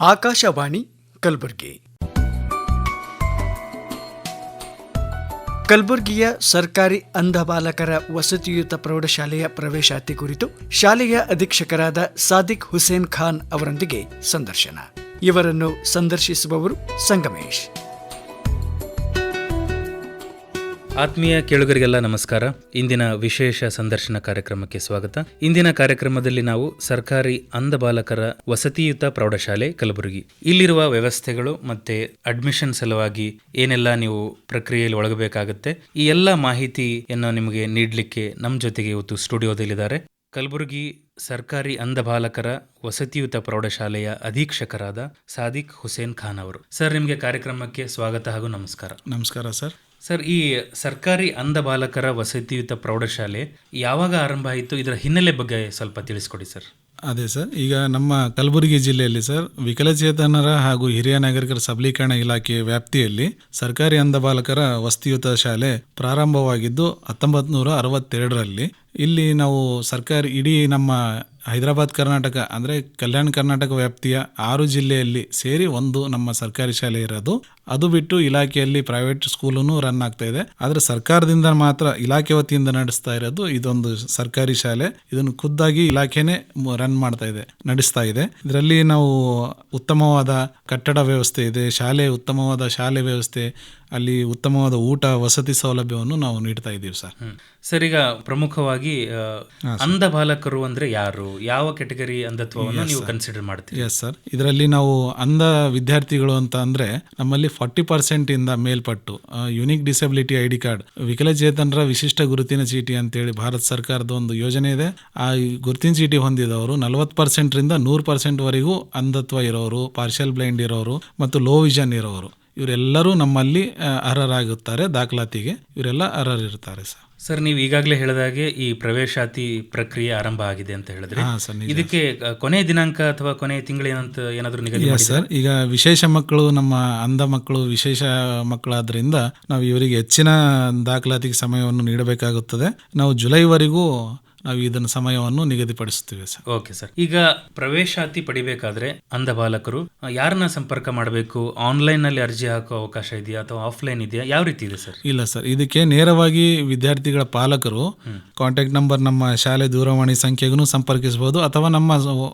ಆಕಾಶವಾಣಿ ಕಲಬುರಗಿ. ಕಲಬುರಗಿಯ ಸರ್ಕಾರಿ ಅಂಧ ಬಾಲಕರ ವಸತಿಯುತ ಪ್ರೌಢಶಾಲೆಯ ಪ್ರವೇಶಾತಿ ಕುರಿತು ಶಾಲೆಯ ಅಧೀಕ್ಷಕರಾದ ಸಾದಿಕ್ ಹುಸೇನ್ ಖಾನ್ ಅವರೊಂದಿಗೆ ಸಂದರ್ಶನ. ಇವರನ್ನು ಸಂದರ್ಶಿಸುವವರು ಸಂಗಮೇಶ್. ಆತ್ಮೀಯ ಕೇಳುಗರಿಗೆಲ್ಲ ನಮಸ್ಕಾರ. ಇಂದಿನ ವಿಶೇಷ ಸಂದರ್ಶನ ಕಾರ್ಯಕ್ರಮಕ್ಕೆ ಸ್ವಾಗತ. ಇಂದಿನ ಕಾರ್ಯಕ್ರಮದಲ್ಲಿ ನಾವು ಸರ್ಕಾರಿ ಅಂಧ ಬಾಲಕರ ವಸತಿಯುತ ಪ್ರೌಢಶಾಲೆ, ಕಲಬುರಗಿ. ಇಲ್ಲಿರುವ ವ್ಯವಸ್ಥೆಗಳು ಮತ್ತೆ ಅಡ್ಮಿಷನ್ ಸಲುವಾಗಿ ಏನೆಲ್ಲ ನೀವು ಪ್ರಕ್ರಿಯೆಯಲ್ಲಿ ಒಳಗಬೇಕಾಗುತ್ತೆ, ಈ ಎಲ್ಲ ಮಾಹಿತಿಯನ್ನು ನಿಮಗೆ ನೀಡಲಿಕ್ಕೆ ನಮ್ಮ ಜೊತೆಗೆ ಇವತ್ತು ಸ್ಟುಡಿಯೋದಲ್ಲಿದ್ದಾರೆ. ಕಲಬುರಗಿ ಸರ್ಕಾರಿ ಅಂಧ ಬಾಲಕರ ವಸತಿಯುತ ಪ್ರೌಢಶಾಲೆಯ ಅಧೀಕ್ಷಕರಾದ ಸಾದಿಕ್ ಹುಸೇನ್ ಖಾನ್ ಅವರು. ಸರ್, ನಿಮಗೆ ಕಾರ್ಯಕ್ರಮಕ್ಕೆ ಸ್ವಾಗತ ಹಾಗೂ ನಮಸ್ಕಾರ. ನಮಸ್ಕಾರ ಸರ್. ಸರ್, ಈ ಸರ್ಕಾರಿ ಅಂಧ ಬಾಲಕರ ವಸತಿಯುತ ಪ್ರೌಢಶಾಲೆ ಯಾವಾಗ ಆರಂಭ ಆಯಿತು? ಇದರ ಹಿನ್ನೆಲೆ ಬಗ್ಗೆ ಸ್ವಲ್ಪ ತಿಳಿಸ್ಕೊಡಿ ಸರ್. ಅದೇ ಸರ್, ಈಗ ನಮ್ಮ ಕಲಬುರಗಿ ಜಿಲ್ಲೆಯಲ್ಲಿ ಸರ್, ವಿಕಲಚೇತನರ ಹಾಗೂ ಹಿರಿಯ ನಾಗರಿಕರ ಸಬಲೀಕರಣ ಇಲಾಖೆ ವ್ಯಾಪ್ತಿಯಲ್ಲಿ ಸರ್ಕಾರಿ ಅಂಧ ಬಾಲಕರ ವಸತಿಯುತ ಶಾಲೆ ಪ್ರಾರಂಭವಾಗಿದ್ದು ಹತ್ತೊಂಬತ್ತು ನೂರ ಅರವತ್ತೆರಡರಲ್ಲಿ. ಇಲ್ಲಿ ನಾವು ಸರ್ಕಾರಿ, ಇಡೀ ನಮ್ಮ ಹೈದರಾಬಾದ್ ಕರ್ನಾಟಕ ಅಂದರೆ ಕಲ್ಯಾಣ ಕರ್ನಾಟಕ ವ್ಯಾಪ್ತಿಯ ಆರು ಜಿಲ್ಲೆಯಲ್ಲಿ ಸೇರಿ ಒಂದು ನಮ್ಮ ಸರ್ಕಾರಿ ಶಾಲೆ ಇರೋದು. ಅದು ಬಿಟ್ಟು ಇಲಾಖೆಯಲ್ಲಿ ಪ್ರೈವೇಟ್ ಸ್ಕೂಲೂ ರನ್ ಆಗ್ತಾ ಇದೆ. ಆದರೆ ಸರ್ಕಾರದಿಂದ ಮಾತ್ರ ಇಲಾಖೆ ವತಿಯಿಂದ ನಡೆಸ್ತಾ ಇರೋದು ಇದೊಂದು ಸರ್ಕಾರಿ ಶಾಲೆ. ಇದನ್ನು ಖುದ್ದಾಗಿ ಇಲಾಖೆನೇ ರನ್ ಮಾಡ್ತಾ ಇದೆ, ನಡೆಸ್ತಾ ಇದೆ. ಇದರಲ್ಲಿ ನಾವು ಉತ್ತಮವಾದ ಕಟ್ಟಡ ವ್ಯವಸ್ಥೆ ಇದೆ, ಶಾಲೆ, ಉತ್ತಮವಾದ ಶಾಲೆ ವ್ಯವಸ್ಥೆ ಅಲ್ಲಿ ಉತ್ತಮವಾದ ಊಟ ವಸತಿ ಸೌಲಭ್ಯವನ್ನು ನಾವು ನೀಡ್ತಾ ಇದ್ದೀವಿ ಸರ್. ಸರ್ ಈಗ ಪ್ರಮುಖವಾಗಿ ಅಂಧ ಬಾಲಕರು ಅಂದ್ರೆ ಯಾರು? ಯಾವ ಕೆಟಗರಿ ಅಂಧತ್ವವನ್ನು ನೀವು ಕನ್ಸಿಡರ್ ಮಾಡ್ತೀವಿ ಎಸ್ ಸರ್ ಇದರಲ್ಲಿ ನಾವು ಅಂಧ ವಿದ್ಯಾರ್ಥಿಗಳು ಅಂತ ಅಂದ್ರೆ ನಮ್ಮಲ್ಲಿ ಫಾರ್ಟಿ ಪರ್ಸೆಂಟ್ ಇಂದ ಮೇಲ್ಪಟ್ಟು unique disability I D card ವಿಕಲಚೇತನರ ವಿಶಿಷ್ಟ ಗುರುತಿನ ಚೀಟಿ ಅಂತೇಳಿ ಭಾರತ ಸರ್ಕಾರದ ಒಂದು ಯೋಜನೆ ಇದೆ. ಆ ಗುರುತಿನ ಚೀಟಿ ಹೊಂದಿದವರು ನಲವತ್ತು ಪರ್ಸೆಂಟ್ ರಿಂದ ನೂರು ಪರ್ಸೆಂಟ್ ವರೆಗೂ ಅಂಧತ್ವ ಇರೋರು ಪಾರ್ಷಿಯಲ್ ಬ್ಲೈಂಡ್ ಇರೋರು ಮತ್ತು ಲೋ ವಿಷನ್ ಇರೋರು. ಇವರೆಲ್ಲರೂ ನಮ್ಮಲ್ಲಿ ಅರ್ಹರಾಗುತ್ತಾರೆ ದಾಖಲಾತಿಗೆ. ಇವರೆಲ್ಲ ಅರ್ಹರಿರ್ತಾರೆ ಸರ್. ಸರ್ ನೀವು ಈಗಾಗಲೇ ಹೇಳಿದಾಗೆ ಈ ಪ್ರವೇಶಾತಿ ಪ್ರಕ್ರಿಯೆ ಆರಂಭ ಆಗಿದೆ ಅಂತ ಹೇಳಿದ್ರೆ. ಇದಕ್ಕೆ ಕೊನೆ ಕೊನೆಯ ದಿನಾಂಕ ಅಥವಾ ಕೊನೆಯ ತಿಂಗಳೇನಂತ ಏನಾದರೂ ನಿಗದಿ ಸರ್. ಈಗ ವಿಶೇಷ ಮಕ್ಕಳು ನಮ್ಮ ಅಂಧ ಮಕ್ಕಳು ವಿಶೇಷ ಮಕ್ಕಳಾದ್ರಿಂದ ನಾವು ಇವರಿಗೆ ಹೆಚ್ಚಿನ ದಾಖಲಾತಿಗೆ ಸಮಯವನ್ನು ನೀಡಬೇಕಾಗುತ್ತದೆ. ನಾವು ಜುಲೈವರೆಗೂ ನಾವು ಇದನ್ನು ಸಮಯವನ್ನು ನಿಗದಿಪಡಿಸುತ್ತೇವೆ ಸರ್. ಓಕೆ ಸರ್ ಈಗ ಪ್ರವೇಶಾತಿ ಪಡಿಬೇಕಾದ್ರೆ ಅಂಧ ಬಾಲಕರು ಯಾರನ್ನ ಸಂಪರ್ಕ ಮಾಡಬೇಕು ಆನ್ಲೈನ್ನಲ್ಲಿ ಅರ್ಜಿ ಹಾಕೋ ಅವಕಾಶ ಇದೆಯಾ ಅಥವಾ ಆಫ್ಲೈನ್ ಇದೆಯಾ? ಯಾವ ರೀತಿ ಇದೆ ಸರ್? ಇಲ್ಲ ಸರ್. ಇದಕ್ಕೆ ನೇರವಾಗಿ ವಿದ್ಯಾರ್ಥಿಗಳ ಪಾಲಕರು ಕಾಂಟ್ಯಾಕ್ಟ್ ನಂಬರ್ ನಮ್ಮ ಶಾಲೆ ದೂರವಾಣಿ ಸಂಖ್ಯೆಗೂ ಸಂಪರ್ಕಿಸಬಹುದು ಅಥವಾ ನಮ್ಮ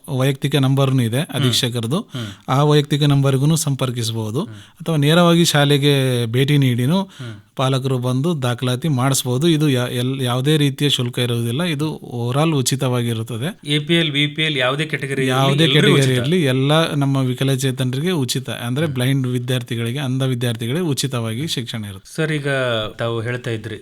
ವೈಯಕ್ತಿಕ ನಂಬರ್ನು ಇದೆ ಅಧೀಕ್ಷಕರದು. ಆ ವೈಯಕ್ತಿಕ ನಂಬರ್ಗೂ ಸಂಪರ್ಕಿಸಬಹುದು ಅಥವಾ ನೇರವಾಗಿ ಶಾಲೆಗೆ ಭೇಟಿ ನೀಡಿನೂ ಪಾಲಕರು ಬಂದು ದಾಖಲಾತಿ ಮಾಡಿಸಬಹುದು ಇದು ಎಲ್- ಯಾವುದೇ ರೀತಿಯ ಶುಲ್ಕ ಇರುವುದಿಲ್ಲ. ಇದು overall ಉಚಿತವಾಗಿರುತ್ತದೆ. A P L B P L ಯಾವುದೇ ಕೆಟಗರಿ ಯಾವುದೇ ಕೆಟಗರಿಯಲ್ಲಿ ಎಲ್ಲ ನಮ್ಮ ವಿಕಲಚೇತನರಿಗೆ ಉಚಿತ. ಅಂದ್ರೆ ಬ್ಲೈಂಡ್ ವಿದ್ಯಾರ್ಥಿಗಳಿಗೆ ಅಂಧ ವಿದ್ಯಾರ್ಥಿಗಳಿಗೆ ಉಚಿತವಾಗಿ ಶಿಕ್ಷಣ ಇರುತ್ತೆ. ಸರ್ ಈಗ ತಾವು ಹೇಳ್ತಾ ಇದ್ರಿ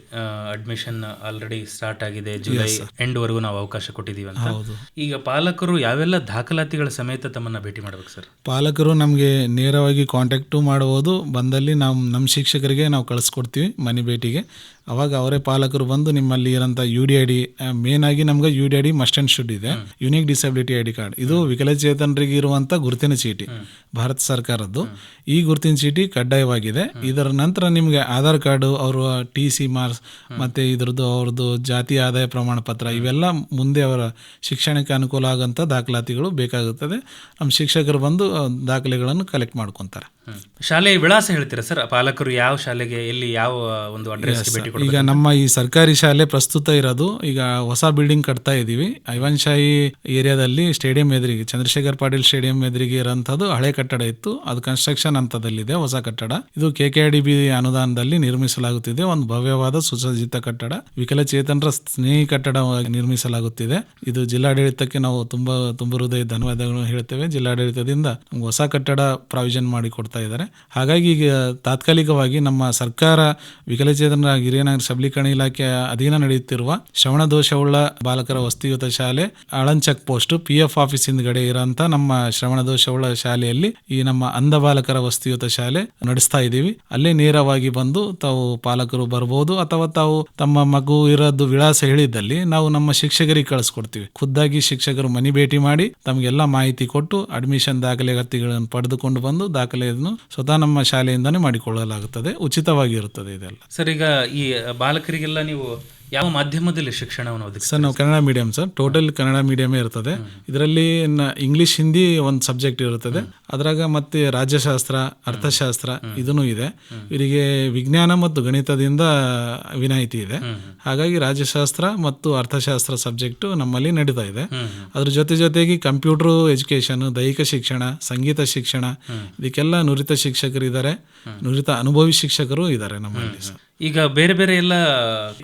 ಅಡ್ಮಿಷನ್ ಆಲ್ರೆಡಿ ಸ್ಟಾರ್ಟ್ ಆಗಿದೆ. ಜುಲೈ ಎಂಡ್ ವರೆಗೂ ನಾವು ಅವಕಾಶ ಕೊಟ್ಟಿದೀವಿ ಅಂತ ಹೌದು. ಈಗ ಪಾಲಕರು ಯಾವೆಲ್ಲ ದಾಖಲಾತಿಗಳ ಸಮೇತ ತಮ್ಮನ್ನ ಭೇಟಿ ಮಾಡ್ಬೇಕು ಸರ್ ಪಾಲಕರು ನಮಗೆ ನೇರವಾಗಿ ಕಾಂಟ್ಯಾಕ್ಟು ಮಾಡಬಹುದು ಬಂದಲ್ಲಿ ನಾವು ನಮ್ಮ ಶಿಕ್ಷಕರಿಗೆ ನಾವು ಕಳಿಸ್ಕೊಡ್ತೀವಿ. ಮನೆ ಭೇಟಿಗೆ. ಅವಾಗ ಅವರೇ ಪಾಲಕರು ಬಂದು ನಿಮ್ಮಲ್ಲಿ ಇರೋಂಥ U D I D main ಆಗಿ ನಮ್ಗೆ U D I D must and should ಇದೆ. Unique disability I D card ಇದು ವಿಕಲಚೇತನರಿಗೆ ಇರುವಂಥ ಗುರುತಿನ ಚೀಟಿ ಭಾರತ ಸರ್ಕಾರದ್ದು. ಈ ಗುರುತಿನ ಚೀಟಿ ಕಡ್ಡಾಯವಾಗಿದೆ. ಇದರ ನಂತರ ನಿಮಗೆ ಆಧಾರ್ ಕಾರ್ಡು ಅವರ ಟಿ ಸಿ ಮಾರ್ಕ್ಸ್ ಮತ್ತೆ ಇದ್ರದ್ದು ಅವ್ರದ್ದು ಜಾತಿ ಆದಾಯ ಪ್ರಮಾಣ ಪತ್ರ ಇವೆಲ್ಲ ಮುಂದೆ ಅವರ ಶಿಕ್ಷಣಕ್ಕೆ ಅನುಕೂಲ ಆಗೋಂಥ ದಾಖಲಾತಿಗಳು ಬೇಕಾಗುತ್ತದೆ. ನಮ್ಮ ಶಿಕ್ಷಕರು ಬಂದು ದಾಖಲೆಗಳನ್ನು ಕಲೆಕ್ಟ್ ಮಾಡ್ಕೊತಾರೆ. ಶಾಲೆಯ ವಿಳಾಸ ಹೇಳ್ತೀರಾ ಸರ್? ಪಾಲಕರು ಯಾವ ಶಾಲೆಗೆ ಎಲ್ಲಿ ಯಾವ ಒಂದು ಅಡ್ರೆಸ್ ಈಗ ನಮ್ಮ ಈ ಸರ್ಕಾರಿ ಶಾಲೆ ಪ್ರಸ್ತುತ ಇರೋದು ಈಗ ಹೊಸ ಬಿಲ್ಡಿಂಗ್ ಕಟ್ತಾ ಇದೀವಿ. ಐವನ್ ಶಾಹಿ ಏರಿಯಾದಲ್ಲಿ ಸ್ಟೇಡಿಯಂ ಎದುರಿಗೆ ಚಂದ್ರಶೇಖರ್ ಪಾಟೀಲ್ ಸ್ಟೇಡಿಯಂ ಎದುರಿಗೆ ಇರೋಂಥದ್ದು ಹಳೆ ಕಟ್ಟಡ ಇತ್ತು. ಅದು ಕನ್ಸ್ಟ್ರಕ್ಷನ್ ಹಂತದಲ್ಲಿದೆ ಹೊಸ ಕಟ್ಟಡ. ಇದು ಕೆ ಕೆ ಡಿ ಬಿ ಅನುದಾನದಲ್ಲಿ ನಿರ್ಮಿಸಲಾಗುತ್ತಿದೆ. ಒಂದು ಭವ್ಯವಾದ ಸುಸಜ್ಜಿತ ಕಟ್ಟಡ. ವಿಕಲಚೇತನರ ಸ್ನೇಹಿ ಕಟ್ಟಡವಾಗಿ ನಿರ್ಮಿಸಲಾಗುತ್ತಿದೆ. ಇದು ಜಿಲ್ಲಾಡಳಿತಕ್ಕೆ ನಾವು ತುಂಬಾ ತುಂಬ ಹೃದಯ ಧನ್ಯವಾದಗಳನ್ನು ಹೇಳ್ತೇವೆ. ಜಿಲ್ಲಾಡಳಿತದಿಂದ ಹೊಸ ಕಟ್ಟಡ ಪ್ರಾವಿಷನ್ ಮಾಡಿ ಕೊಡ್ತಾ ಇದ್ದಾರೆ. ಹಾಗಾಗಿ ಈಗ ತಾತ್ಕಾಲಿಕವಾಗಿ ನಮ್ಮ ಸರ್ಕಾರ ವಿಕಲಚೇತನರ ಹಿರಿಯ ನಾಗರಿಕ ಸಬಲೀಕರಣ ಇಲಾಖೆ ಅಧೀನ ನಡೆಯುತ್ತಿರುವ ಶ್ರವಣ ದೋಷವುಳ್ಳ ಬಾಲಕರ ವಸ್ತಿಯುತ ಶಾಲೆ, Aland check post P F office ಹಿಂದ್ಗಡೆ ಇರೋಂಥ ನಮ್ಮ ಶ್ರವಣ ದೋಷವುಳ್ಳ ಶಾಲೆಯಲ್ಲಿ ಈ ನಮ್ಮ ಅಂಧ ಬಾಲಕರ ವಸ್ತಿಯುತ ಶಾಲೆ ನಡೆಸ್ತಾ ಇದ್ದೀವಿ. ಅಲ್ಲೇ ನೇರವಾಗಿ ಬಂದು ತಾವು ಪಾಲಕರು ಬರಬಹುದು ಅಥವಾ ತಾವು ತಮ್ಮ ಮಗು ಇರೋದು ವಿಳಾಸ ಹೇಳಿದ್ದಲ್ಲಿ ನಾವು ನಮ್ಮ ಶಿಕ್ಷಕರಿಗೆ ಕಳಿಸ್ಕೊಡ್ತೀವಿ. ಖುದ್ದಾಗಿ ಶಿಕ್ಷಕರು ಮನಿ ಭೇಟಿ ಮಾಡಿ ತಮಗೆಲ್ಲ ಮಾಹಿತಿ ಕೊಟ್ಟು ಅಡ್ಮಿಷನ್ ದಾಖಲಾತಿಗಳನ್ನು ಪಡೆದುಕೊಂಡು ಬಂದು ದಾಖಲೆಯನ್ನು ಸ್ವತಃ ನಮ್ಮ ಶಾಲೆಯಿಂದಾನೇ ಮಾಡಿಕೊಳ್ಳಲಾಗುತ್ತದೆ ಉಚಿತವಾಗಿರುತ್ತದೆ ಇದೆಲ್ಲ. ಸರ್ ಈಗ ಈ ಬಾಲಕರಿಗೆಲ್ಲ ನೀವು ಯಾವ ಮಾಧ್ಯಮದಲ್ಲಿ ಶಿಕ್ಷಣವನ್ನು ಸರ್ ನಾವು Kannada medium sir. Total Kannada ಮೀಡಿಯಮೇ ಇರ್ತದೆ. ಇದರಲ್ಲಿ ಇಂಗ್ಲಿಷ್ ಹಿಂದಿ ಒಂದು ಸಬ್ಜೆಕ್ಟ್ ಇರುತ್ತದೆ. ಅದ್ರಾಗ ಮತ್ತೆ ರಾಜ್ಯಶಾಸ್ತ್ರ ಅರ್ಥಶಾಸ್ತ್ರ ಇದೂ. ಇದೆ ಇವರಿಗೆ ವಿಜ್ಞಾನ ಮತ್ತು ಗಣಿತದಿಂದ ವಿನಾಯಿತಿ ಇದೆ. ಹಾಗಾಗಿ ರಾಜ್ಯಶಾಸ್ತ್ರ ಮತ್ತು ಅರ್ಥಶಾಸ್ತ್ರ ಸಬ್ಜೆಕ್ಟ್ ನಮ್ಮಲ್ಲಿ ನಡೀತಾ ಇದೆ. ಅದ್ರ ಜೊತೆ ಜೊತೆಗೆ ಕಂಪ್ಯೂಟರ್ ಎಜುಕೇಶನ್ ದೈಹಿಕ ಶಿಕ್ಷಣ ಸಂಗೀತ ಶಿಕ್ಷಣ ಇದಕ್ಕೆಲ್ಲ ನುರಿತ ಶಿಕ್ಷಕರು ಇದ್ದಾರೆ ನುರಿತ ಅನುಭವಿ ಶಿಕ್ಷಕರು ಇದ್ದಾರೆ ನಮ್ಮಲ್ಲಿ ಸರ್. ಈಗ ಬೇರೆ ಬೇರೆ ಎಲ್ಲ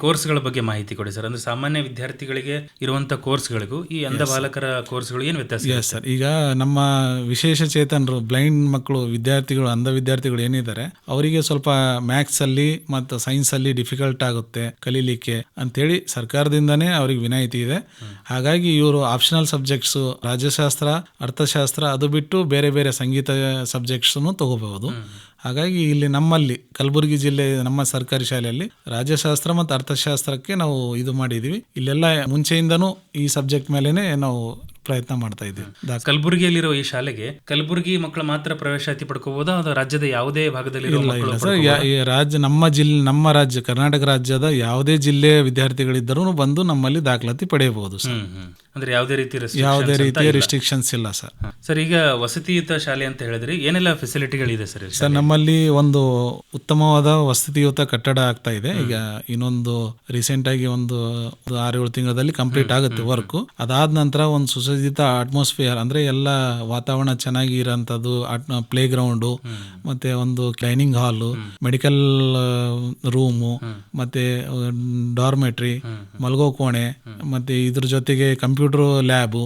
ಕೋರ್ಸ್ಗಳ ಬಗ್ಗೆ ಮಾಹಿತಿ ಕೊಡಿ ಸರ್. ಅಂದ್ರೆ ಸಾಮಾನ್ಯ ವಿದ್ಯಾರ್ಥಿಗಳಿಗೆ ಇರುವಂತ ಕೋರ್ಸ್ಗಳಿಗೂ ಈ ಅಂಧ ಬಾಲಕರ ಕೋರ್ಸ್ಗಳು ಏನು ವ್ಯತ್ಯಾಸ ಇದೆ? ಸರ್ ಈಗ ನಮ್ಮ ವಿಶೇಷ ಚೇತನರು ಬ್ಲೈಂಡ್ ಮಕ್ಕಳು ವಿದ್ಯಾರ್ಥಿಗಳು ಅಂಧ ವಿದ್ಯಾರ್ಥಿಗಳು ಏನಿದ್ದಾರೆ ಅವರಿಗೆ ಸ್ವಲ್ಪ ಮ್ಯಾಥ್ಸ್ ಅಲ್ಲಿ ಮತ್ತು ಸೈನ್ಸ್ ಅಲ್ಲಿ ಡಿಫಿಕಲ್ಟ್ ಆಗುತ್ತೆ ಕಲೀಲಿಕ್ಕೆ ಅಂತೇಳಿ ಸರ್ಕಾರದಿಂದನೇ ಅವ್ರಿಗೆ ವಿನಾಯಿತಿ ಇದೆ. ಹಾಗಾಗಿ ಇವರು ಆಪ್ಷನಲ್ ಸಬ್ಜೆಕ್ಟ್ಸ್ ರಾಜ್ಯಶಾಸ್ತ್ರ ಅರ್ಥಶಾಸ್ತ್ರ ಅದು ಬಿಟ್ಟು ಬೇರೆ ಬೇರೆ ಸಂಗೀತ ಸಬ್ಜೆಕ್ಟ್ಸನ್ನು ತಗೋಬಹುದು. ಹಾಗಾಗಿ ಇಲ್ಲಿ ನಮ್ಮಲ್ಲಿ ಕಲಬುರಗಿ ಜಿಲ್ಲೆ, ನಮ್ಮ ಸರ್ಕಾರಿ ಶಾಲೆಯಲ್ಲಿ ರಾಜ್ಯಶಾಸ್ತ್ರ ಮತ್ತು ಅರ್ಥಶಾಸ್ತ್ರಕ್ಕೆ ನಾವು ಇದು ಮಾಡಿದ್ದೀವಿ. ಇಲ್ಲೆಲ್ಲ ಮುಂಚೆಯಿಂದನೂ ಈ ಸಬ್ಜೆಕ್ಟ್ ಮೇಲೇ ನಾವು ಪ್ರಯತ್ನ ಮಾಡ್ತಾ ಇದ್ದೀವಿ. ಕಲಬುರಗಿಯಲ್ಲಿರುವ ಕಲಬುರಗಿಯಲ್ಲಿರೋ ಈ ಶಾಲೆಗೆ ಕಲಬುರಗಿ ಮಕ್ಕಳು ಮಾತ್ರ ಪ್ರವೇಶಾತಿ ಪಡ್ಕೋಬಹುದಾ? ಅದು ರಾಜ್ಯದ ಯಾವುದೇ ಭಾಗದಲ್ಲಿ ರಾಜ್ಯ ನಮ್ಮ ಜಿಲ್ಲೆ ನಮ್ಮ ರಾಜ್ಯ ಕರ್ನಾಟಕ ರಾಜ್ಯದ ಯಾವುದೇ ಜಿಲ್ಲೆಯ ವಿದ್ಯಾರ್ಥಿಗಳಿದ್ದರೂ ಬಂದು ನಮ್ಮಲ್ಲಿ ದಾಖಲಾತಿ ಪಡೆಯಬಹುದು ಸರ್. ಅಂದ್ರೆ ಯಾವುದೇ ರೀತಿ ಯಾವುದೇ ರೀತಿಯ. ರಿಸ್ಟ್ರಿಕ್ಷನ್ಸ್ ಇಲ್ಲ ಸರ್. ಸರ್ ಈಗ ವಸತಿಯುತ ಶಾಲೆ ಅಂತ ಹೇಳಿದ್ರೆ ಏನೆಲ್ಲ ಫೆಸಿಲಿಟಿಗಳಿದೆ ಸರ್ ಸರ್ ನಮ್ಮಲ್ಲಿ ಒಂದು ಉತ್ತಮವಾದ ವಸತಿಯುತ ಕಟ್ಟಡ ಆಗ್ತಾ ಇದೆ. ಈಗ ಇನ್ನೊಂದು ರೀಸೆಂಟ್ ಆಗಿ ಒಂದು ಆರು ಏಳು ತಿಂಗಳಲ್ಲಿ ಕಂಪ್ಲೀಟ್ ಆಗುತ್ತೆ ವರ್ಕ್ ಅದಾದ ನಂತರ ಒಂದು ಸುಸಜ್ಜಿತ ಅಟ್ಮಾಸ್ಫಿಯರ್ ಅಂದ್ರೆ ಎಲ್ಲ ವಾತಾವರಣ ಚೆನ್ನಾಗಿ ಇರೋಂಥದ್ದು ಪ್ಲೇ ಗ್ರೌಂಡು ಮತ್ತೆ ಒಂದು ಕ್ಲೈನಿಂಗ್ ಹಾಲು ಮೆಡಿಕಲ್ ರೂಮು ಮತ್ತೆ ಡಾರ್ಮೆಟ್ರಿ ಮಲ್ಗೋ ಕೋಣೆ, ಮತ್ತೆ ಇದ್ರ ಜೊತೆಗೆ ಕಂಪ್ಯೂಟರ್ ಲ್ಯಾಬು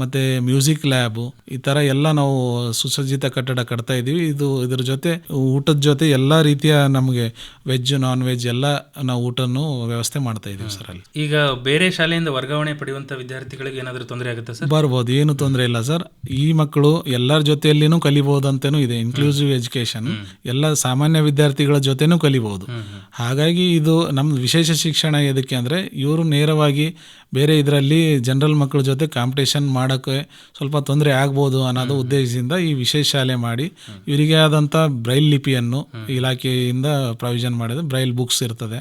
ಮತ್ತೆ ಮ್ಯೂಸಿಕ್ ಲ್ಯಾಬು ಈ ಥರ ಎಲ್ಲ ನಾವು ಸುಸಜ್ಜಿತ ಕಟ್ಟಡ ಕಟ್ತಾ ಇದ್ದೀವಿ. ಇದು ಇದ್ರ ಜೊತೆ, ಊಟದ ಜೊತೆ ಎಲ್ಲಾ ರೀತಿಯ ನಮಗೆ ವೆಜ್ ನಾನ್ ವೆಜ್ ಎಲ್ಲ ನಾವು ಊಟನೂ ವ್ಯವಸ್ಥೆ ಮಾಡ್ತಾ ಇದ್ದೀವಿ ಸರ್ ಅಲ್ಲಿ. ಈಗ ಬೇರೆ ಶಾಲೆಯಿಂದ ವರ್ಗಾವಣೆ ಪಡೆಯುವಂಥ ವಿದ್ಯಾರ್ಥಿಗಳಿಗೆ ಏನಾದರೂ ತೊಂದರೆ ಆಗುತ್ತೆ ಸರ್? ಬರ್ಬೋದು ಏನು ತೊಂದರೆ ಇಲ್ಲ ಸರ್. ಈ ಮಕ್ಕಳು ಎಲ್ಲರ ಜೊತೆಯಲ್ಲಿನೂ ಕಲಿಬಹುದು ಅಂತನೂ ಇದೆ ಇನ್ಕ್ಲೂಸಿವ್ ಎಜುಕೇಶನ್ ಎಲ್ಲ ಸಾಮಾನ್ಯ ವಿದ್ಯಾರ್ಥಿಗಳ ಜೊತೆನೂ ಕಲಿಬಹುದು ಹಾಗಾಗಿ ಇದು ನಮ್ಮ ವಿಶೇಷ ಶಿಕ್ಷಣ ಎದಕ್ಕೆ ಅಂದ್ರೆ ಇವರು ನೇರವಾಗಿ ಬೇರೆ ಇದರಲ್ಲಿ ಜನರಲ್ ಮಕ್ಕಳ ಜೊತೆ ಕಾಂಪಿಟೇಷನ್ ಮಾಡೋಕ್ಕೆ ಸ್ವಲ್ಪ ತೊಂದರೆ ಆಗ್ಬೋದು ಅನ್ನೋದು ಉದ್ದೇಶದಿಂದ ಈ ವಿಶೇಷ ಶಾಲೆ ಮಾಡಿ ಇವರಿಗೆ ಆದಂಥ ಬ್ರೈಲ್ ಲಿಪಿಯನ್ನು ಇಲಾಖೆಯಿಂದ ಪ್ರಾವಿಷನ್ ಮಾಡಿದ್ರೆ ಬ್ರೈಲ್ ಬುಕ್ಸ್ ಇರ್ತದೆ.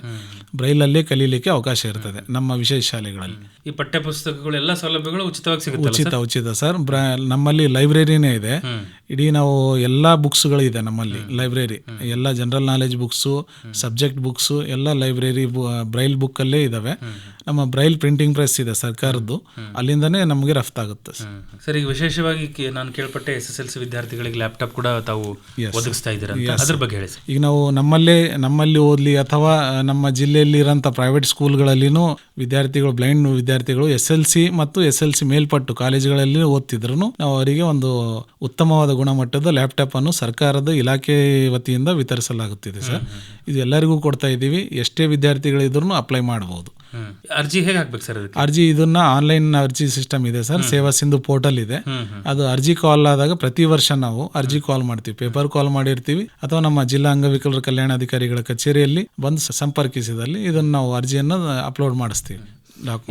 ಬ್ರೈಲ್ ಅಲ್ಲೇ ಕಲೀಲಿಕ್ಕೆ ಅವಕಾಶ ಇರ್ತದೆ ನಮ್ಮ ವಿಶೇಷ ಶಾಲೆಗಳಲ್ಲಿ. ಈ ಪಠ್ಯ ಪುಸ್ತಕಗಳು ಎಲ್ಲ ಸೌಲಭ್ಯಗಳು ಉಚಿತವಾಗಿ ಸಿಗುತ್ತೆ ಉಚಿತ ಉಚಿತ ಸರ್. ನಮ್ಮಲ್ಲಿ ಲೈಬ್ರರಿನೇ ಇದೆ. ಇಡೀ ನಾವು ಎಲ್ಲ ಬುಕ್ಸ್ಗಳು ಇದೆ ನಮ್ಮಲ್ಲಿ ಲೈಬ್ರರಿ. ಎಲ್ಲ general knowledge books subject books ಎಲ್ಲ ಲೈಬ್ರರಿ ಬ್ರೈಲ್ ಬುಕ್ಕಲ್ಲೇ ಅಲ್ಲೇ ಇದಾವೆ. ನಮ್ಮ ಬ್ರೈಲ್ ಪ್ರಿಂಟಿಂಗ್ ಪ್ರೆಸ್ ಇದೆ ಸರ್ಕಾರದ್ದು ಅಲ್ಲಿಂದನೇ ನಮಗೆ ರಫ್ತಾಗುತ್ತೆ ಸರ್. ಈಗ ವಿಶೇಷವಾಗಿ ನಾನು ಕೇಳ್ಪಟ್ಟೆ ಎಸ್ ಎಸ್ ಎಲ್ ಸಿ ವಿದ್ಯಾರ್ಥಿಗಳಿಗೆ ಲ್ಯಾಪ್ಟಾಪ್ ಕೂಡ ತಾವು ಒದಗಿಸ್ತಾ ಇದ್ದೀರಾ ಅದ್ರ ಬಗ್ಗೆ ಹೇಳಿ ಸರ್. ಈಗ ನಾವು ನಮ್ಮಲ್ಲೇ ನಮ್ಮಲ್ಲಿ ಓದ್ಲಿ ಅಥವಾ ನಮ್ಮ ಜಿಲ್ಲೆಯಲ್ಲಿ ಇರೋಂಥ ಪ್ರೈವೇಟ್ ಸ್ಕೂಲ್ಗಳಲ್ಲಿನೂ ವಿದ್ಯಾರ್ಥಿಗಳು ಬ್ಲೈಂಡ್ ವಿದ್ಯಾರ್ಥಿಗಳು ಎಸ್ ಎಲ್ ಸಿ ಮತ್ತು ಎಸ್ ಎಲ್ ಸಿ ಮೇಲ್ಪಟ್ಟು ಕಾಲೇಜುಗಳಲ್ಲಿ ಓದ್ತಿದ್ರು ನಾವು ಅವರಿಗೆ ಒಂದು ಉತ್ತಮವಾದ ಗುಣಮಟ್ಟದ ಲ್ಯಾಪ್ಟಾಪ್ ಅನ್ನು ಸರ್ಕಾರದ ಇಲಾಖೆ ವತಿಯಿಂದ ವಿತರಿಸಲಾಗುತ್ತಿದೆ ಸರ್. ಇದು ಎಲ್ಲರಿಗೂ ಕೊಡ್ತಾ ಇದ್ದೀವಿ. ಎಷ್ಟೇ ವಿದ್ಯಾರ್ಥಿಗಳಿದ್ರು ಅಪ್ಲೈ ಮಾಡಬಹುದು. ಅರ್ಜಿ ಹೇಗೆ ಹಾಕ್ಬೇಕು ಸರ್ ಅರ್ಜಿ ಇದನ್ನ ಆನ್ಲೈನ್ ಅರ್ಜಿ ಸಿಸ್ಟಮ್ ಇದೆ ಸರ್. ಸೇವಾ ಸಿಂಧು ಪೋರ್ಟಲ್ ಇದೆ. ಅದು ಅರ್ಜಿ ಕಾಲ್ ಆದಾಗ ಪ್ರತಿ ವರ್ಷ ನಾವು ಅರ್ಜಿ ಕಾಲ್ ಮಾಡ್ತೀವಿ. ಪೇಪರ್ ಕಾಲ್ ಮಾಡಿರ್ತೀವಿ. ಅಥವಾ ನಮ್ಮ ಜಿಲ್ಲಾ ಅಂಗವಿಕಲರ ಕಲ್ಯಾಣಾಧಿಕಾರಿಗಳ ಕಚೇರಿಯಲ್ಲಿ ಬಂದು ಸಂಪರ್ಕಿಸಿದಲ್ಲಿ ಇದನ್ನ ನಾವು ಅರ್ಜಿಯನ್ನು ಅಪ್ಲೋಡ್ ಮಾಡಿಸ್ತೀವಿ.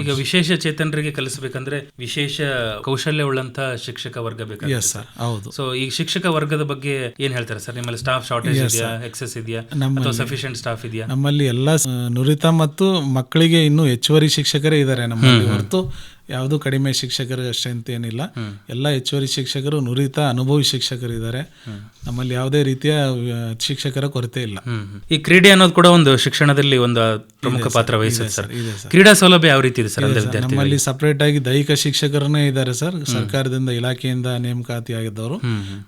ಈಗ ವಿಶೇಷ ಚೇತನರಿಗೆ ಕಲಿಸಬೇಕಂದ್ರೆ ವಿಶೇಷ ಕೌಶಲ್ಯ ಉಳ್ಳಂತ ಶಿಕ್ಷಕ ವರ್ಗ ಬೇಕು ಎಸ್ ಸರ್ ಹೌದು. ಸೊ ಈ ಶಿಕ್ಷಕ ವರ್ಗದ ಬಗ್ಗೆ ಏನ್ ಹೇಳ್ತಾರೆ ಸರ್? ನಿಮ್ಮಲ್ಲಿ ಸ್ಟಾಫ್ ಶಾರ್ಟೇಜ್ ಇದೆಯಾ ಎಕ್ಸೆಸ್ ಇದೆಯಾ? ಅಥವಾ ಸಫಿಶಿಯಂಟ್ ಸ್ಟಾಫ್ ಇದೆಯಾ? ನಮ್ಮಲ್ಲಿ ಎಲ್ಲಾ ನುರಿತ ಮತ್ತು ಮಕ್ಕಳಿಗೆ ಇನ್ನೂ ಹೆಚ್ಚುವರಿ ಶಿಕ್ಷಕರೇ ಇದ್ದಾರೆ ನಮ್ಮಲ್ಲಿ ಹೊರತು ಯಾವುದು ಕಡಿಮೆ ಶಿಕ್ಷಕರು ಅಷ್ಟೇ ಅಂತ ಏನಿಲ್ಲ. ಎಲ್ಲ ಹೆಚ್ಚುವರಿ ಶಿಕ್ಷಕರು ನುರಿತ ಅನುಭವಿ ಶಿಕ್ಷಕರು ಇದ್ದಾರೆ ನಮ್ಮಲ್ಲಿ ಯಾವುದೇ ರೀತಿಯ ಶಿಕ್ಷಕರ ಕೊರತೆ ಇಲ್ಲ. ಈ ಕ್ರೀಡೆ ಅನ್ನೋದು ಕೂಡ ಒಂದು ಶಿಕ್ಷಣದಲ್ಲಿ ಒಂದು ಪ್ರಮುಖ ಪಾತ್ರ ವಹಿಸುತ್ತೆ ಸರ್. ಕ್ರೀಡಾ ಸೌಲಭ್ಯ ಯಾವ ರೀತಿ ಇದೆ ಸರ್ ನಮ್ಮಲ್ಲಿ ಸಪರೇಟ್ ಆಗಿ ದೈಹಿಕ ಶಿಕ್ಷಕರನ್ನೇ ಇದ್ದಾರೆ ಸರ್. ಸರ್ಕಾರದಿಂದ ಇಲಾಖೆಯಿಂದ ನೇಮಕಾತಿ ಆಗಿದ್ದವರು.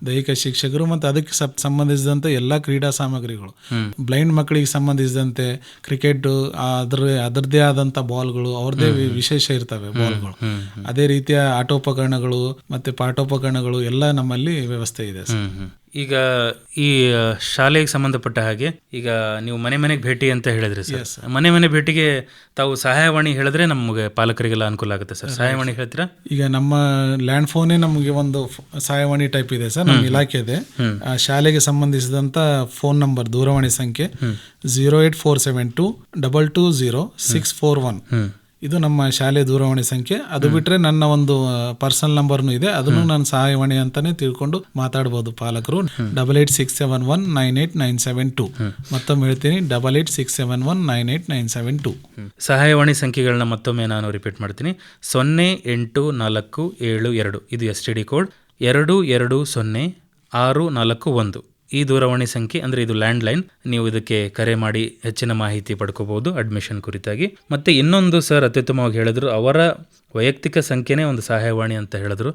ದೈಹಿಕ ಶಿಕ್ಷಕರು ಮತ್ತು ಅದಕ್ಕೆ ಸಂಬಂಧಿಸಿದಂತೆ ಎಲ್ಲಾ ಕ್ರೀಡಾ ಸಾಮಗ್ರಿಗಳು. ಬ್ಲೈಂಡ್ ಮಕ್ಕಳಿಗೆ ಸಂಬಂಧಿಸಿದಂತೆ ಕ್ರಿಕೆಟ್ ಅದರ ಅದರದೇ ಆದಂತ ಬಾಲ್ಗಳು ಅವ್ರದೇ ವಿ- ವಿಶೇಷ ಇರ್ತವೆ ಬಾಲ್ಗಳು. ಅದೇ ರೀತಿಯ ಆಟೋಪಕರಣಗಳು ಮತ್ತೆ ಪಾಠೋಪಕರಣಗಳು ಎಲ್ಲ ನಮ್ಮಲ್ಲಿ ವ್ಯವಸ್ಥೆ ಇದೆ. ಈಗ ಈ ಶಾಲೆಗೆ ಸಂಬಂಧಪಟ್ಟ ಹಾಗೆ ಈಗ ನೀವು ಮನೆ ಮನೆಗೆ ಭೇಟಿ ಅಂತ ಹೇಳಿದ್ರಿ ಸರ್. ಮನೆ ಮನೆ ಭೇಟಿಗೆ ತಾವು ಸಹಾಯವಾಣಿ ಹೇಳಿದ್ರೆ ನಮಗೆ ಪಾಲಕರಿಗೆಲ್ಲ ಅನುಕೂಲ ಆಗುತ್ತೆ ಸರ್. ಸಹಾಯವಾಣಿ ಹೇಳ್ತೀರಾ? ಈಗ ನಮ್ಮ ಲ್ಯಾಂಡ್ ಫೋನೇ ನಮಗೆ ಒಂದು ಸಹಾಯವಾಣಿ ಟೈಪ್ ಇದೆ ಸರ್. ನಮ್ಮ ಇಲಾಖೆ ಇದೆ. ಆ ಶಾಲೆಗೆ ಸಂಬಂಧಿಸಿದಂತ ಫೋನ್ ನಂಬರ್ ದೂರವಾಣಿ ಸಂಖ್ಯೆ zero eight four seven two double two zero six four one. ಇದು ನಮ್ಮ ಶಾಲೆ ದೂರವಾಣಿ ಸಂಖ್ಯೆ. ಅದು ಬಿಟ್ರೆ ನನ್ನ ಒಂದು ಪರ್ಸನಲ್ ನಂಬರ್ನು ಇದೆ. ಅದನ್ನು ನಾನು ಸಹಾಯವಾಣಿ ಅಂತಾನೆ ತಿಳ್ಕೊಂಡು ಮಾತಾಡಬಹುದು ಪಾಲಕರು. Double eight six seven one nine eight nine seven two ಮತ್ತೊಮ್ಮೆ ಹೇಳ್ತೀನಿ double eight six seven one nine eight nine seven two ಸಹಾಯವಾಣಿ ಸಂಖ್ಯೆಗಳನ್ನ ಮತ್ತೊಮ್ಮೆ ನಾನು ರಿಪೀಟ್ ಮಾಡ್ತೀನಿ. ಸೊನ್ನೆ ಎಂಟು ನಾಲ್ಕು ಏಳು ಎರಡು. ಇದು ಎಸ್ ಟಿ ಡಿ ಕೋಡ್ ಎರಡು ಎರಡು ಸೊನ್ನೆ ಆರು ನಾಲ್ಕು ಒಂದು. ಈ ದೂರವಾಣಿ ಸಂಖ್ಯೆ, ಅಂದರೆ ಇದು ಲ್ಯಾಂಡ್ಲೈನ್, ನೀವು ಇದಕ್ಕೆ ಕರೆ ಮಾಡಿ ಹೆಚ್ಚಿನ ಮಾಹಿತಿ ಪಡ್ಕೋಬಹುದು, ಅಡ್ಮಿಷನ್ ಕುರಿತಾಗಿ. ಮತ್ತೆ ಇನ್ನೊಂದು ಸರ್ ಅತ್ಯುತ್ತಮವಾಗಿ ಹೇಳಿದ್ರು, ಅವರ ವೈಯಕ್ತಿಕ ಸಂಖ್ಯೆನೇ ಒಂದು ಸಹಾಯವಾಣಿ ಅಂತ ಹೇಳಿದ್ರು.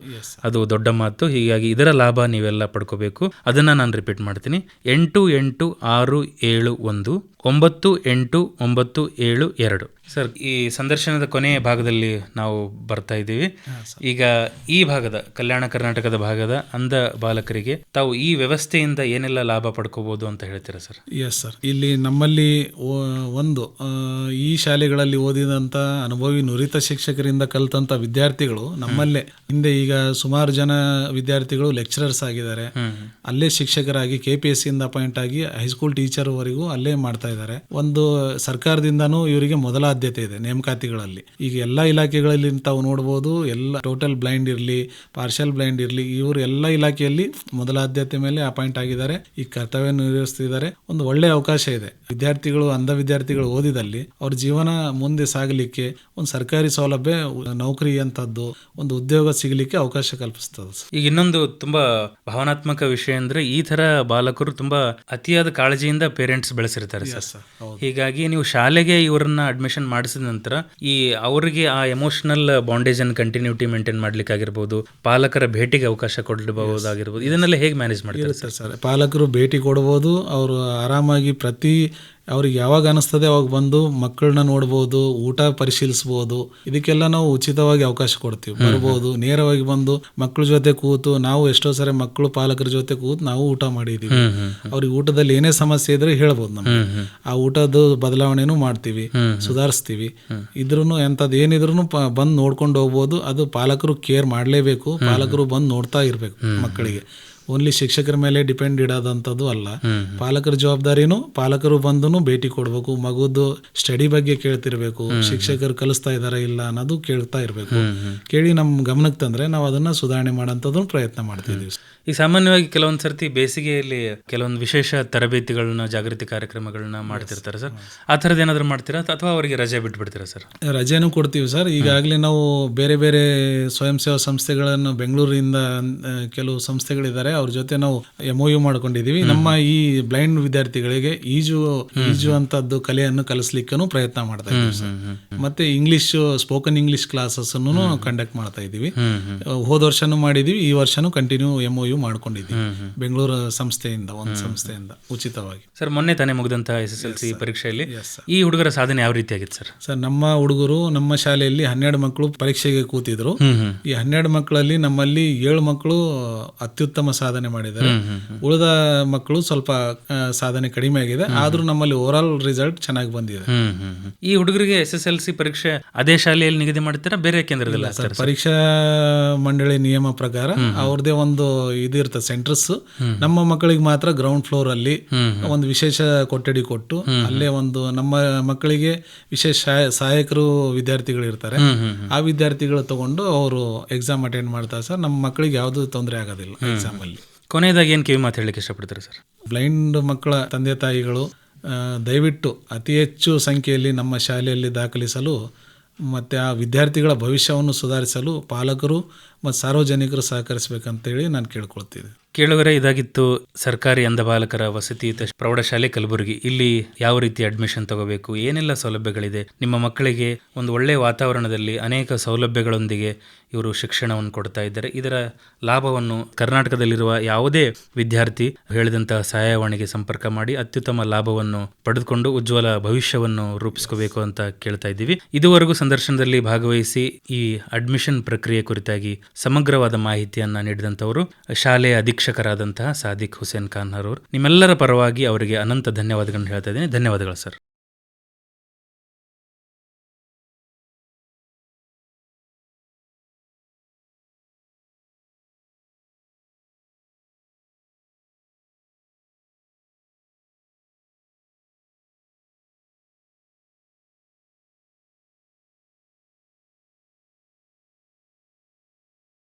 ಅದು ದೊಡ್ಡ ಮಾತು. ಹೀಗಾಗಿ ಇದರ ಲಾಭ ನೀವೆಲ್ಲ ಪಡ್ಕೋಬೇಕು. ಅದನ್ನ ನಾನು ರಿಪೀಟ್ ಮಾಡ್ತೀನಿ. ಎಂಟು ಎಂಟು ಆರು ಏಳು ಒಂದು ಒಂಬತ್ತು ಎಂಟು ಒಂಬತ್ತು ಏಳು ಎರಡು. ಸರ್ ಈ ಸಂದರ್ಶನದ ಕೊನೆಯ ಭಾಗದಲ್ಲಿ ನಾವು ಬರ್ತಾ ಇದ್ದೀವಿ. ಈಗ ಈ ಭಾಗದ ಕಲ್ಯಾಣ ಕರ್ನಾಟಕದ ಭಾಗದ ಅಂಧ ಬಾಲಕರಿಗೆ ತಾವು ಈ ವ್ಯವಸ್ಥೆಯಿಂದ ಏನೆಲ್ಲ ಲಾಭ ಪಡ್ಕೋಬಹುದು ಅಂತ ಹೇಳ್ತೀರಾ ಸರ್ ಎಸ್ ಸರ್ ಇಲ್ಲಿ ನಮ್ಮಲ್ಲಿ ಒಂದು ಈ ಶಾಲೆಗಳಲ್ಲಿ ಓದಿದಂತ ಅನುಭವಿ ನುರಿತ ಶಿಕ್ಷಕರಿಂದ ಕಲಿತಂಥ ವಿದ್ಯಾರ್ಥಿಗಳು ನಮ್ಮಲ್ಲೇ. ಹಿಂದೆ ಈಗ ಸುಮಾರು ಜನ ವಿದ್ಯಾರ್ಥಿಗಳು ಲೆಕ್ಚರರ್ಸ್ ಆಗಿದ್ದಾರೆ. ಅಲ್ಲೇ ಶಿಕ್ಷಕರಾಗಿ ಕೆ ಪಿ ಎಸ್ ಇಂದ ಅಪಾಯಿಂಟ್ ಆಗಿ ಹೈಸ್ಕೂಲ್ ಟೀಚರ್ ವರೆಗೂ ಅಲ್ಲೇ ಮಾಡ್ತಾ ಇದ್ದಾರೆ. ಒಂದು ಸರ್ಕಾರದಿಂದನೂ ಇವರಿಗೆ ಮೊದಲ ಆದ್ಯತೆ ಇದೆ ನೇಮಕಾತಿಗಳಲ್ಲಿ. ಈಗ ಎಲ್ಲ ಇಲಾಖೆಗಳಲ್ಲಿ ತಾವು ನೋಡ್ಬೋದು, ಎಲ್ಲ ಟೋಟಲ್ ಬ್ಲೈಂಡ್ ಇರಲಿ ಪಾರ್ಷಲ್ ಬ್ಲೈಂಡ್ ಇರಲಿ, ಇವರು ಎಲ್ಲ ಇಲಾಖೆಯಲ್ಲಿ ಮೊದಲ ಆದ್ಯತೆ ಮೇಲೆ ಅಪಾಯಿಂಟ್ ಆಗಿದ್ದಾರೆ. ಈ ಕರ್ತವ್ಯ ನಿರ್ವಹಿಸ್ತಿದ್ದಾರೆ. ಒಂದು ಒಳ್ಳೆಯ ಅವಕಾಶ ಇದೆ. ವಿದ್ಯಾರ್ಥಿಗಳು, ಅಂಧ ವಿದ್ಯಾರ್ಥಿಗಳು ಓದಿದಲ್ಲಿ ಅವ್ರ ಜೀವನ ಮುಂದೆ ಸಾಗಲಿಕ್ಕೆ ಒಂದು ಸರ್ಕಾರಿ ಸೌಲಭ್ಯ ನೌಕರಿ ಅಂತದ್ದು ಒಂದು ಉದ್ಯೋಗ ಸಿಗಲಿಕ್ಕೆ ಅವಕಾಶ ಕಲ್ಪಿಸ್ತದೆ ಈಗ ಇನ್ನೊಂದು ತುಂಬಾ ಭಾವನಾತ್ಮಕ ವಿಷಯ ಅಂದ್ರೆ ಈ ತರ ಬಾಲಕರು ತುಂಬಾ ಅತಿಯಾದ ಕಾಳಜಿಯಿಂದ ಪೇರೆಂಟ್ಸ್ ಬೆಳೆಸಿರ್ತಾರೆ ಸರ್. ಹೀಗಾಗಿ ನೀವು ಶಾಲೆಗೆ ಇವರನ್ನ ಅಡ್ಮಿಷನ್ ಮಾಡಿಸಿದ ನಂತರ ಈ ಅವರಿಗೆ ಆ ಎಮೋಷನಲ್ ಬಾಂಡೇಜ್ ಅನ್ನು ಕಂಟಿನ್ಯೂಟಿ ಮೇಂಟೈನ್ ಮಾಡ್ಲಿಕ್ಕೆ ಆಗಿರ್ಬೋದು ಪಾಲಕರ ಭೇಟಿಗೆ ಅವಕಾಶ ಕೊಡಬಹುದಾಗಿರ್ಬೋದು ಇದನ್ನೆಲ್ಲ ಹೇಗೆ ಮ್ಯಾನೇಜ್ ಮಾಡ್ತಾರೆ ಸರ್? ಪಾಲಕರು ಭೇಟಿ ಕೊಡಬಹುದು ಅವರು ಆರಾಮಾಗಿ ಪ್ರತಿ ಅವ್ರಿಗೆ ಯಾವಾಗ ಅನಿಸ್ತದೆ ಅವಾಗ ಬಂದು ಮಕ್ಕಳನ್ನ ನೋಡ್ಬೋದು ಊಟ ಪರಿಶೀಲಿಸಬಹುದು ಇದಕ್ಕೆಲ್ಲ ನಾವು ಉಚಿತವಾಗಿ ಅವಕಾಶ ಕೊಡ್ತೀವಿ. ಬರ್ಬೋದು ನೇರವಾಗಿ ಬಂದು ಮಕ್ಕಳ ಜೊತೆ ಕೂತು ನಾವು ಎಷ್ಟೋ ಸರಿ ಮಕ್ಕಳು ಪಾಲಕರ ಜೊತೆ ಕೂತು ನಾವು ಊಟ ಮಾಡಿದೀವಿ. ಅವ್ರಿಗೆ ಊಟದಲ್ಲಿ ಏನೇ ಸಮಸ್ಯೆ ಇದ್ರೆ ಹೇಳ್ಬೋದು ನಮ್ಗೆ. ಆ ಊಟದ ಬದಲಾವಣೆನೂ ಮಾಡ್ತೀವಿ ಸುಧಾರಿಸ್ತೀವಿ. ಇದ್ರೂ ಎಂಥದ್ದು ಏನಿದ್ರು ಬಂದು ನೋಡ್ಕೊಂಡು ಹೋಗ್ಬೋದು. ಅದು ಪಾಲಕರು ಕೇರ್ ಮಾಡಲೇಬೇಕು. ಪಾಲಕರು ಬಂದು ನೋಡ್ತಾ ಇರಬೇಕು ಮಕ್ಕಳಿಗೆ. ಓನ್ಲಿ ಶಿಕ್ಷಕರ ಮೇಲೆ ಡಿಪೆಂಡ್ ಇಡೋದಂಥದ್ದು ಅಲ್ಲ. ಪಾಲಕರ ಜವಾಬ್ದಾರಿನೂ ಪಾಲಕರು ಬಂದು ಭೇಟಿ ಕೊಡ್ಬೇಕು ಮಗುದು ಸ್ಟಡಿ ಬಗ್ಗೆ ಕೇಳ್ತಿರ್ಬೇಕು ಶಿಕ್ಷಕರು ಕಲಿಸ್ತಾ ಇದಾರ ಇಲ್ಲ ಅನ್ನೋದು ಕೇಳ್ತಾ ಇರಬೇಕು. ಕೇಳಿ ನಮ್ಮ ಗಮನಕ್ಕೆ ತಂದ್ರೆ ನಾವು ಅದನ್ನ ಸುಧಾರಣೆ ಮಾಡೋಂಥದ್ದು ಪ್ರಯತ್ನ ಮಾಡ್ತಿದ್ದೀವಿ ಈಗ ಸಾಮಾನ್ಯವಾಗಿ ಕೆಲವೊಂದು ಸರ್ತಿ ಬೇಸಿಗೆಯಲ್ಲಿ ಕೆಲವೊಂದು ವಿಶೇಷ ತರಬೇತಿಗಳನ್ನ ಜಾಗೃತಿ ಕಾರ್ಯಕ್ರಮಗಳನ್ನ ಮಾಡ್ತಿರ್ತಾರೆ ಸರ್. ಆ ಥರದ್ದು ಏನಾದರೂ ಮಾಡ್ತೀರಾ? ಅಥವಾ ಅವರಿಗೆ ರಜೆ ಬಿಟ್ಬಿಡ್ತೀರಾ ಸರ್? ರಜೆನೂ ಕೊಡ್ತೀವಿ ಸರ್. ಈಗಾಗಲೇ ನಾವು ಬೇರೆ ಬೇರೆ ಸ್ವಯಂ ಸೇವಾ ಸಂಸ್ಥೆಗಳನ್ನು ಬೆಂಗಳೂರಿಂದ ಕೆಲವು ಸಂಸ್ಥೆಗಳಿದ್ದಾರೆ. ಅವ್ರ ಜೊತೆ ನಾವು ಎಂ ಯು ಮಾಡ್ಕೊಂಡಿದೀವಿ. ನಮ್ಮ ಈ ಬ್ಲೈಂಡ್ ವಿದ್ಯಾರ್ಥಿಗಳಿಗೆ ಈಜು ಈಜು ಅಂತದ್ದು ಕಲೆಯನ್ನು ಕಲಿಸ್ಲಿಕ್ಕೂ ಪ್ರಯತ್ನ ಮಾಡ್ತಾ ಇದ್ದೀವಿ ಸರ್. ಮತ್ತೆ English spoken English classes conduct ಮಾಡ್ತಾ ಇದೀವಿ ಆ, ಹೋದ ವರ್ಷನೂ ಮಾಡಿದೀವಿ. ಈ ವರ್ಷನೂ ಕಂಟಿನ್ಯೂ ಎಂ ಯು ಮಾಡ್ಕೊಂಡಿದ್ದೀವಿ ಬೆಂಗಳೂರು ಸಂಸ್ಥೆಯಿಂದ ಒಂದು ಸಂಸ್ಥೆಯಿಂದ ಉಚಿತವಾಗಿ. ಸರ್ ಮೊನ್ನೆ ತಾನೇ ಮುಗಿದಂತಹ ಎಸ್ ಎಸ್ ಎಲ್ ಸಿ ಪರೀಕ್ಷೆಯಲ್ಲಿ ಈ ಹುಡುಗರ ಸಾಧನೆ ಯಾವ ರೀತಿಯಾಗಿತ್ತು ಸರ್? ಸರ್ ನಮ್ಮ ಹುಡುಗರು ನಮ್ಮ ಶಾಲೆಯಲ್ಲಿ ಹನ್ನೆರಡು ಮಕ್ಕಳು ಪರೀಕ್ಷೆಗೆ ಕೂತಿದ್ರು. ಈ ಹನ್ನೆರಡು ಮಕ್ಕಳಲ್ಲಿ ನಮ್ಮಲ್ಲಿ ಏಳು ಮಕ್ಕಳು ಅತ್ಯುತ್ತಮ ಸಾಧನೆ ಮಾಡಿದ್ದಾರೆ. ಉಳಿದ ಮಕ್ಕಳು ಸ್ವಲ್ಪ ಸಾಧನೆ ಕಡಿಮೆ ಆಗಿದೆ. ಆದ್ರೂ ನಮ್ಮಲ್ಲಿ ಓವರ್ ಆಲ್ ರಿಸಲ್ಟ್ ಚೆನ್ನಾಗಿ ಬಂದಿದೆ. ಈ ಹುಡುಗರಿಗೆ ಎಸ್ ಎಸ್ ಎಲ್ ಸಿ ಪರೀಕ್ಷೆ ಅದೇ ಶಾಲೆಯಲ್ಲಿ ನಿಗದಿ ಮಾಡ್ತೀರಾ ಬೇರೆ ಕೇಂದ್ರದಲ್ಲಿ ಸರ್. ಪರೀಕ್ಷಾ ಮಂಡಳಿ ನಿಯಮ ಪ್ರಕಾರ ಅವ್ರದೇ ಒಂದು ಇದು ಇರ್ತದೆ ಸೆಂಟರ್ಸ್ ನಮ್ಮ ಮಕ್ಕಳಿಗೆ ಮಾತ್ರ ಗ್ರೌಂಡ್ ಫ್ಲೋರ್ ಅಲ್ಲಿ ಒಂದು ವಿಶೇಷ ಕೊಠಡಿ ಕೊಟ್ಟು ಅಲ್ಲೇ ಒಂದು ನಮ್ಮ ಮಕ್ಕಳಿಗೆ ವಿಶೇಷ ಸಹಾಯಕರು ವಿದ್ಯಾರ್ಥಿಗಳು ಇರ್ತಾರೆ. ಆ ವಿದ್ಯಾರ್ಥಿಗಳು ತಗೊಂಡು ಅವರು ಎಕ್ಸಾಮ್ ಅಟೆಂಡ್ ಮಾಡ್ತಾರೆ ಸರ್. ನಮ್ಮ ಮಕ್ಕಳಿಗೆ ಯಾವುದು ತೊಂದರೆ ಆಗೋದಿಲ್ಲ ಎಕ್ಸಾಮ್ ಅಲ್ಲಿ. ಕೊನೆಯದಾಗಿ ಏನು ಕಿವಿ ಮಾತು ಹೇಳಲಿಕ್ಕೆ ಇಷ್ಟಪಡ್ತಾರೆ ಸರ್? ಬ್ಲೈಂಡ್ ಮಕ್ಕಳ ತಂದೆ ತಾಯಿಗಳು ದಯವಿಟ್ಟು ಅತಿ ಹೆಚ್ಚು ಸಂಖ್ಯೆಯಲ್ಲಿ ನಮ್ಮ ಶಾಲೆಯಲ್ಲಿ ದಾಖಲಿಸಲು ಮತ್ತು ಆ ವಿದ್ಯಾರ್ಥಿಗಳ ಭವಿಷ್ಯವನ್ನು ಸುಧಾರಿಸಲು ಪಾಲಕರು ಮತ್ತು ಸಾರ್ವಜನಿಕರು ಸಹಕರಿಸಬೇಕಂತೇಳಿ ನಾನು ಕೇಳ್ಕೊಳ್ತಿದ್ದೆ ಕೇಳುವರೆ ಇದಾಗಿತ್ತು ಸರ್ಕಾರಿ ಅಂಧ ಬಾಲಕರ ವಸತಿಯುತ ಪ್ರೌಢಶಾಲೆ ಕಲಬುರಗಿ. ಇಲ್ಲಿ ಯಾವ ರೀತಿ ಅಡ್ಮಿಷನ್ ತಗೋಬೇಕು? ಏನೆಲ್ಲ ಸೌಲಭ್ಯಗಳಿದೆ? ನಿಮ್ಮ ಮಕ್ಕಳಿಗೆ ಒಂದು ಒಳ್ಳೆಯ ವಾತಾವರಣದಲ್ಲಿ ಅನೇಕ ಸೌಲಭ್ಯಗಳೊಂದಿಗೆ ಇವರು ಶಿಕ್ಷಣವನ್ನು ಕೊಡ್ತಾ ಇದ್ದಾರೆ. ಇದರ ಲಾಭವನ್ನು ಕರ್ನಾಟಕದಲ್ಲಿರುವ ಯಾವುದೇ ವಿದ್ಯಾರ್ಥಿ ಹೇಳಿದಂತಹ ಸಹಾಯವಾಣಿಗೆ ಸಂಪರ್ಕ ಮಾಡಿ ಅತ್ಯುತ್ತಮ ಲಾಭವನ್ನು ಪಡೆದುಕೊಂಡು ಉಜ್ವಲ ಭವಿಷ್ಯವನ್ನು ರೂಪಿಸ್ಕೋಬೇಕು ಅಂತ ಕೇಳ್ತಾ ಇದ್ದೀವಿ. ಇದುವರೆಗೂ ಸಂದರ್ಶನದಲ್ಲಿ ಭಾಗವಹಿಸಿ ಈ ಅಡ್ಮಿಷನ್ ಪ್ರಕ್ರಿಯೆ ಕುರಿತಾಗಿ ಸಮಗ್ರವಾದ ಮಾಹಿತಿಯನ್ನ ನೀಡಿದಂಥವರು ಶಾಲೆಯ ಅಧೀಕ್ಷಕರಾದಂತಹ ಸಾದಿಕ್ ಹುಸೇನ್ ಖಾನ್ ಅವರು ನಿಮ್ಮೆಲ್ಲರ ಪರವಾಗಿ ಅವರಿಗೆ ಅನಂತ ಧನ್ಯವಾದಗಳನ್ನು ಹೇಳ್ತಾ ಇದ್ದೀನಿ. ಧನ್ಯವಾದಗಳು ಸರ್.